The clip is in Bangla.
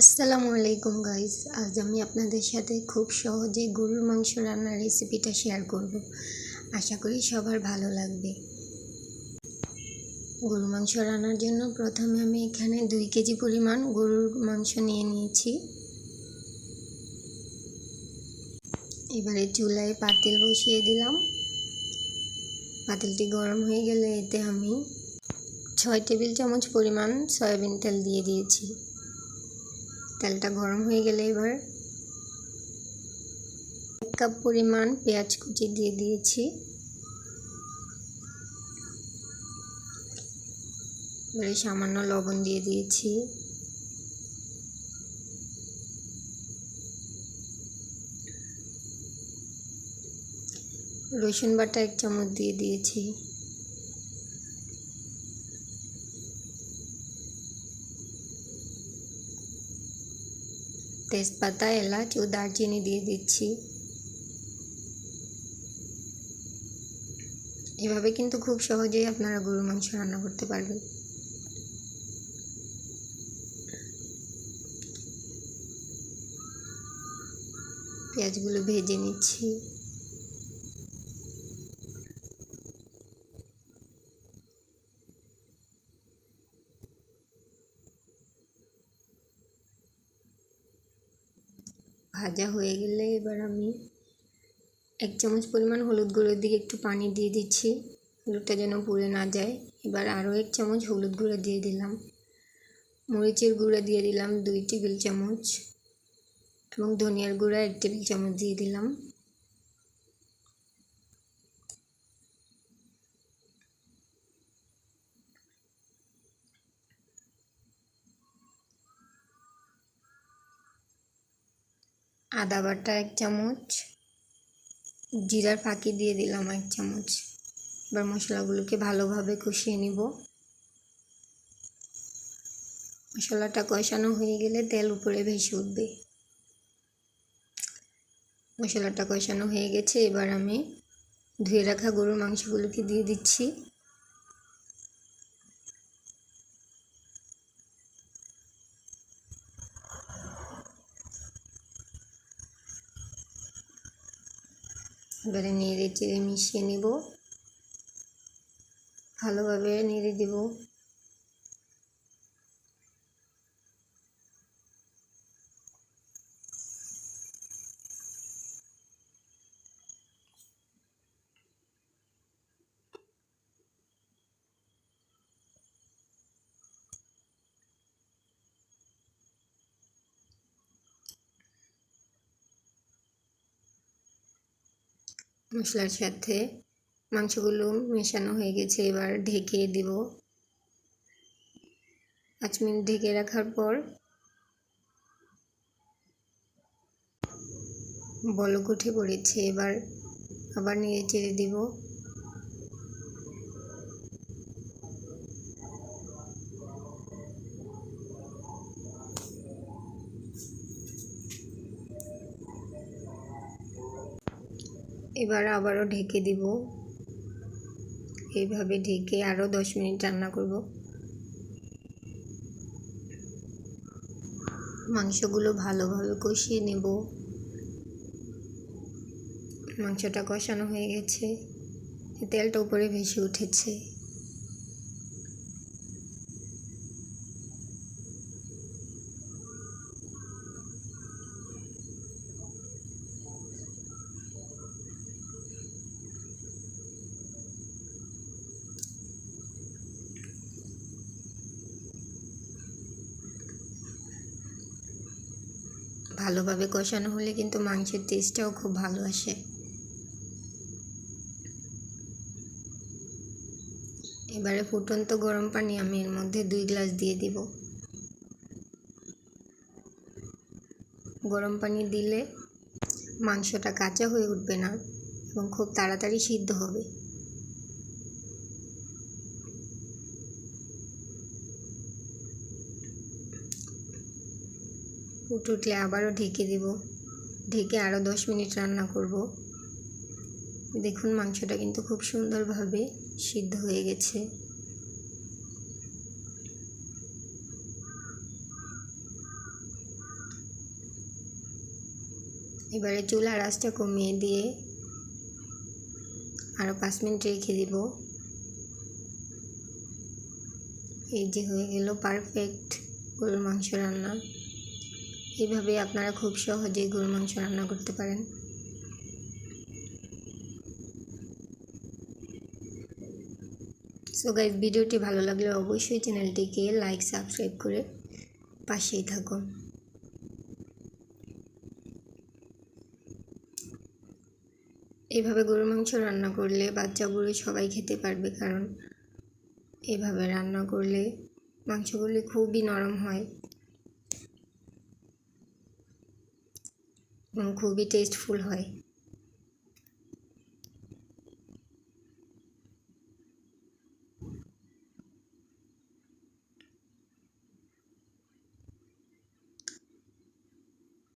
আসসালামু আলাইকুম গাইস আজ আমি আপনাদের সাথে খুব সহজে গরুর মাংস রান্নার রেসিপিটা শেয়ার করব। আশা করি সবার ভালো লাগবে। গরুর মাংস রান্নার জন্য প্রথমে আমি এখানে দুই কেজি পরিমাণ গরুর মাংস নিয়ে নিয়েছি। এবারে চুলায় পাতিল বসিয়ে দিলাম। পাতিলটি গরম হয়ে গেলে এতে আমি ছয় টেবিল চামচ পরিমাণ সয়াবিন তেল দিয়ে দিয়েছি। তেলটা গরম হয়ে গেলে এবার এক কাপ পরিমাণ পেঁয়াজ কুচি দিয়ে দিয়েছি। এবারে সামান্য লবণ দিয়ে দিয়েছি। রসুন বাটা এক চামচ দিয়ে দিয়েছি। তেজপাতা, এলাচ ও দারচিনি দিয়ে দিচ্ছি। এভাবে কিন্তু খুব সহজেই আপনারা গরুর মাংস রান্না করতে পারবেন। পেঁয়াজগুলো ভেজে নিচ্ছি। ভাজা হয়ে গেলে এবার আমি এক চামচ পরিমাণ হলুদ গুঁড়োর দিকে একটু পানি দিয়ে দিচ্ছি। হলুদটা যেন পুড়ে না যায়। এবার আরও এক চামচ হলুদ গুঁড়ো দিয়ে দিলাম। মরিচের গুঁড়া দিয়ে দিলাম দুই টেবিল চামচ এবং ধনিয়ার গুঁড়া এক টেবিল চামচ দিয়ে দিলাম। আদা বাটা এক চামচ, জিরার ফাঁকি দিয়ে দিলাম এক চামচ। এবার মশলাগুলোকে ভালোভাবে কষিয়ে নিব। মশলাটা কষানো হয়ে গেলে তেল উপরে ভেসে উঠবে। মশলাটা কষানো হয়ে গেছে, এবার আমি ধুয়ে রাখা গরুর মাংসগুলোকে দিয়ে দিচ্ছি। এবারে নেড়ে চেড়ে মিশিয়ে নেব। ভালোভাবে নেড়ে দেব। মশলার সাথে মাংসগুলো মেশানো হয়ে গেছে, এবার ঢেকে দেব। পাঁচ মিনিট ঢেকে রাখার পর বলক উঠে পড়েছে, এবার আবার নিয়ে চেড়ে দিব। এবার আবারও ঢেকে দিব। এইভাবে ঢেকে আরও দশ মিনিট রান্না করব। মাংসগুলো ভালোভাবে কষিয়ে নেব। মাংসটা কষানো হয়ে গেছে। তেলটা উপরে ভেসে উঠেছে। ভালোভাবে কষানো হলে কিন্তু মাংসের টেস্টটাও খুব ভালো আসে। এবারে ফুটন্ত গরম পানি আমি এর মধ্যে দুই গ্লাস দিয়ে দিব। গরম পানি দিলে মাংসটা কাঁচা হয়ে উঠবে না এবং খুব তাড়াতাড়ি সিদ্ধ হবে। ফুট উঠলে আবারও ঢেকে দেব। ঢেকে আরও দশ মিনিট রান্না করব। দেখুন মাংসটা কিন্তু খুব সুন্দরভাবে সিদ্ধ হয়ে গেছে। এবারে চুলার আঁচটা কমিয়ে দিয়ে আরও পাঁচ মিনিট রেখে দিব। এই যে হয়ে গেল পারফেক্ট গরুর মাংস রান্না। এইভাবে আপনারা খুব সহজেই গরুর মাংস রান্না করতে পারেন। সো গাইজ ভিডিওটি ভালো লাগলে অবশ্যই চ্যানেলটিকে লাইক সাবস্ক্রাইব করে পাশেই থাকুন। এভাবে গরুর মাংস রান্না করলে বাচ্চা বুড়ো সবাই খেতে পারবে, কারণ এভাবে রান্না করলে মাংসগুলি খুবই নরম হয়। খুবই টেস্টফুল হয়।